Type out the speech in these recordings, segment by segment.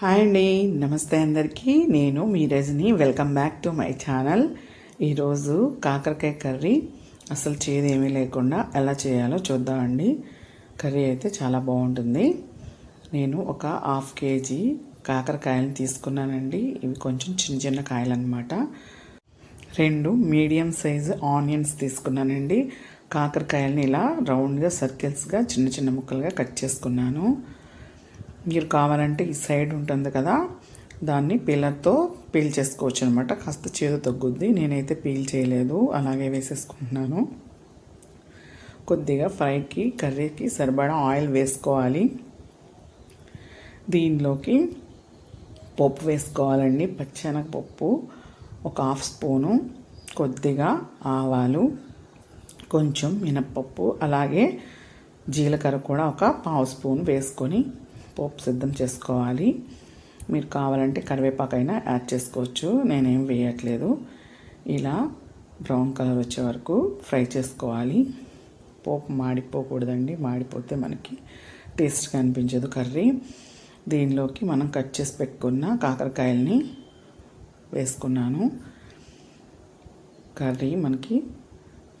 Hi అండి. నమస్తే అందరికీ. నేను మీ Rajani. Welcome back to my channel ఈరోజు కాకరకాయ కర్రీ. అసలు చేదేమీ లేకుండా ఎలా చేయాలో చూద్దామండి. కర్రీ అయితే చాలా బాగుంటుంది. నేను ఒక హాఫ్ కేజీ కాకరకాయలు తీసుకున్నానండి. ఇవి కొంచెం చిన్న చిన్న కాయలు అనమాట రెండు మీడియం సైజు ఆనియన్స్ తీసుకున్నానండి. కాకరకాయలని ఇలా రౌండ్గా సర్కిల్స్గా చిన్న చిన్న ముక్కలుగా కట్ చేసుకున్నాను. మీరు కావాలంటే ఈ సైడ్ ఉంటుంది కదా దాన్ని పీలర్తో పీల్ చేసుకోవచ్చు అనమాట కాస్త చేదు తగ్గుద్ది. నేనైతే పీల్ చేయలేదు. అలాగే వేసేసుకుంటున్నాను. కొద్దిగా ఫ్రైకి కర్రీకి సరిపడా ఆయిల్ వేసుకోవాలి. దీనిలోకి పప్పు వేసుకోవాలండి. పచ్చనగపప్పు ఒక హాఫ్ స్పూను కొద్దిగా ఆవాలు కొంచెం మినప్పప్పు అలాగే జీలకర్ర కూడా ఒక పావు స్పూన్ వేసుకొని పోపు సిద్ధం చేసుకోవాలి. మీరు కావాలంటే కరివేపాకైనా యాడ్ చేసుకోవచ్చు. నేనేం వేయట్లేదు. ఇలా బ్రౌన్ కలర్ వచ్చే వరకు ఫ్రై చేసుకోవాలి. పోపు మాడిపోకూడదండి. మాడిపోతే మనకి టేస్ట్గా అనిపించదు కర్రీ. దీనిలోకి మనం కట్ చేసి పెట్టుకున్న కాకరకాయలని వేసుకున్నాను. కర్రీ మనకి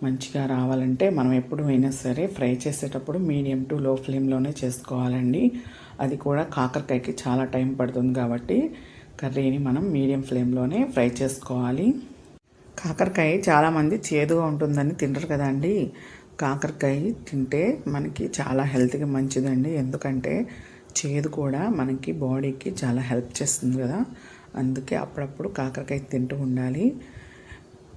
మంచిగా రావాలంటే మనం ఎప్పుడు అయినా సరే ఫ్రై చేసేటప్పుడు మీడియం టు లో ఫ్లేమ్లోనే చేసుకోవాలండి. అది కూడా కాకరకాయకి చాలా టైం పడుతుంది కాబట్టి కర్రీని మనం మీడియం ఫ్లేమ్లోనే ఫ్రై చేసుకోవాలి. కాకరకాయ చాలామంది చేదుగా ఉంటుందని తింటారు కదండి. కాకరకాయ తింటే మనకి చాలా హెల్త్కి మంచిదండి. ఎందుకంటే చేదు కూడా మనకి బాడీకి చాలా హెల్ప్ చేస్తుంది కదా. అందుకే అప్పుడప్పుడు కాకరకాయ తింటూ ఉండాలి.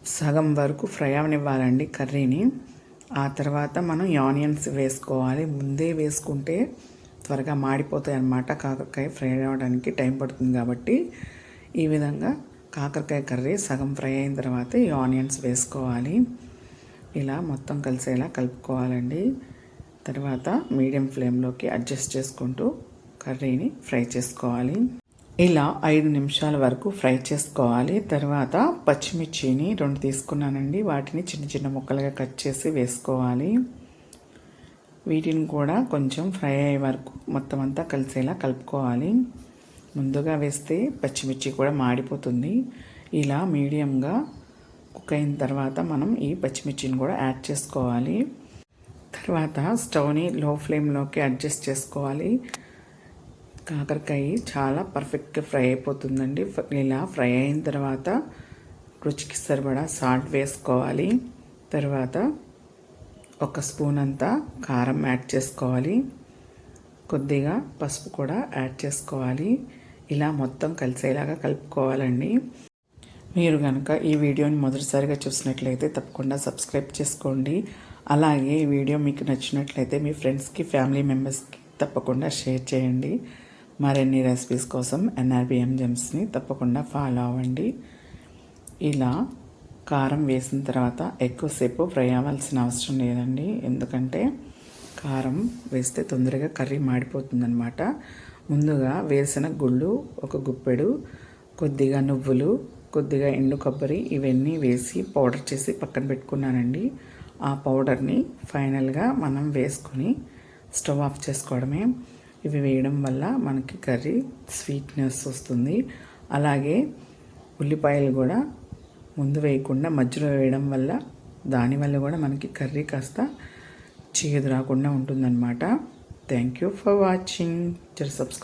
సగం వరకు ఫ్రై అవనివ్వాలండి కర్రీని. ఆ తర్వాత మనం ఆనియన్స్ వేసుకోవాలి. ముందే వేసుకుంటే త్వరగా మాడిపోతాయి అన్నమాట కాకరకాయ ఫ్రై అవ్వడానికి టైం పడుతుంది కాబట్టి ఈ విధంగా కాకరకాయ కర్రీ సగం ఫ్రై అయిన తర్వాత ఈ ఆనియన్స్ వేసుకోవాలి. ఇలా మొత్తం కలిసేలా కలుపుకోవాలండి. తర్వాత మీడియం ఫ్లేమ్లోకి అడ్జస్ట్ చేసుకుంటూ కర్రీని ఫ్రై చేసుకోవాలి. ఇలా ఐదు నిమిషాల వరకు ఫ్రై చేసుకోవాలి. తర్వాత పచ్చిమిర్చిని రెండు తీసుకున్నానండి. వాటిని చిన్న చిన్న ముక్కలుగా కట్ చేసి వేసుకోవాలి. వీటిని కూడా కొంచెం ఫ్రై అయ్యే వరకు మొత్తం అంతా కలిసేలా కలుపుకోవాలి. ముందుగా వేస్తే పచ్చిమిర్చి కూడా మాడిపోతుంది. ఇలా మీడియంగా కుక్ అయిన తర్వాత మనం ఈ పచ్చిమిర్చిని కూడా యాడ్ చేసుకోవాలి. తర్వాత స్టవ్ని లో ఫ్లేమ్లోకి అడ్జస్ట్ చేసుకోవాలి. కాకరకాయ చాలా పర్ఫెక్ట్గా ఫ్రై అయిపోతుందండి. ఇలా ఫ్రై అయిన తర్వాత రుచికి సరిపడా సాల్ట్ వేసుకోవాలి. తర్వాత ఒక స్పూన్ అంతా కారం యాడ్ చేసుకోవాలి. కొద్దిగా పసుపు కూడా యాడ్ చేసుకోవాలి. ఇలా మొత్తం కలిసేలాగా కలుపుకోవాలండి. మీరు కనుక ఈ వీడియోని మొదటిసారిగా చూసినట్లయితే తప్పకుండా సబ్స్క్రైబ్ చేసుకోండి. అలాగే ఈ వీడియో మీకు నచ్చినట్లయితే మీ ఫ్రెండ్స్కి ఫ్యామిలీ మెంబర్స్కి తప్పకుండా షేర్ చేయండి. మరిన్ని రెసిపీస్ కోసం ఎన్ఆర్బిఎం జెమ్స్ని తప్పకుండా ఫాలో అవ్వండి. ఇలా కారం వేసిన తర్వాత ఎక్కువసేపు ఫ్రై అవ్వాల్సిన అవసరం లేదండి. ఎందుకంటే కారం వేస్తే తొందరగా కర్రీ మాడిపోతుందనమాట ముందుగా వేసిన గుళ్ళు ఒక గుప్పెడు కొద్దిగా నువ్వులు కొద్దిగా ఎండు కొబ్బరి ఇవన్నీ వేసి పౌడర్ చేసి పక్కన పెట్టుకున్నానండి. ఆ పౌడర్ని ఫైనల్గా మనం వేసుకొని స్టవ్ ఆఫ్ చేసుకోవడమే. ఇవి వేయడం వల్ల మనకి కర్రీ స్వీట్నెస్ వస్తుంది. అలాగే ఉల్లిపాయలు కూడా ముందు వేయకుండా మధ్యలో వేయడం వల్ల దానివల్ల కూడా మనకి కర్రీ కాస్త చేదు రాకుండా ఉంటుందన్నమాట. థ్యాంక్ యూ ఫర్ వాచింగ్ జర సబ్స్క్రైబ్